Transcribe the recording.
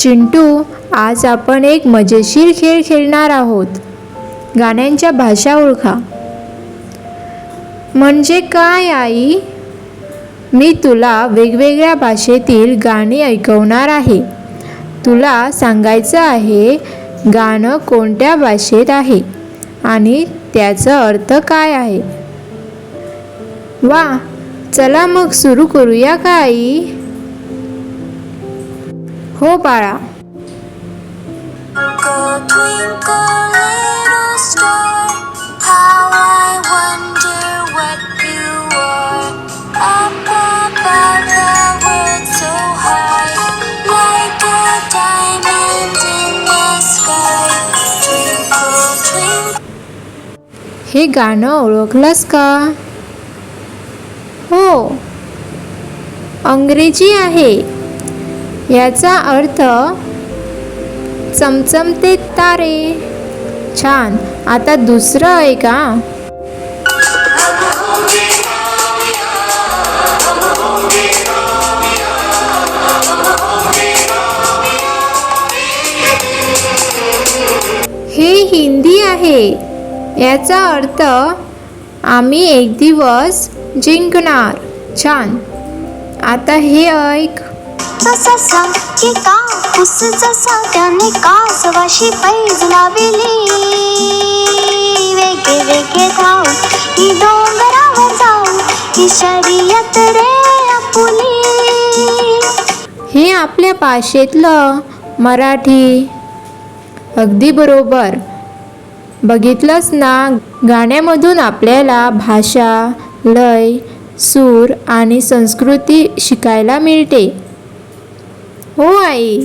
चिंटू आज आपण एक मजेशीर खेळ खेळणार आहोत. गाण्यांच्या भाषा ओळखा. म्हणजे काय आई? मी तुला वेगवेगळ्या भाषेतील गाणी ऐकवणार आहे. तुला सांगायचं आहे गाणं कोणत्या भाषेत आहे आणि त्याचा अर्थ काय आहे? वा चला मग सुरू करूया का आई? हो बाळा. हे गाणं ओळखलंस का? हो. अंग्रेजी आहे. याचा अर्थ चमचमते तारे. छान. आता दुसरं आहे का? हे हिंदी आहे. याचा अर्थ आम्ही एक दिवस जिंकणार. छान. आता हे ऐक. जसा की कापूस जसा त्याने कासवाशी पैज लाविली. वेगे वेगे धाव ही डोंगरावर जाऊ ही शर्यत रे आपुली. हे आपल्या भाषेतलं मराठी अगदी बरोबर. बघितलंच ना गाण्यामधून आपल्याला भाषा लय सूर आणि संस्कृती शिकायला मिळते. हो आई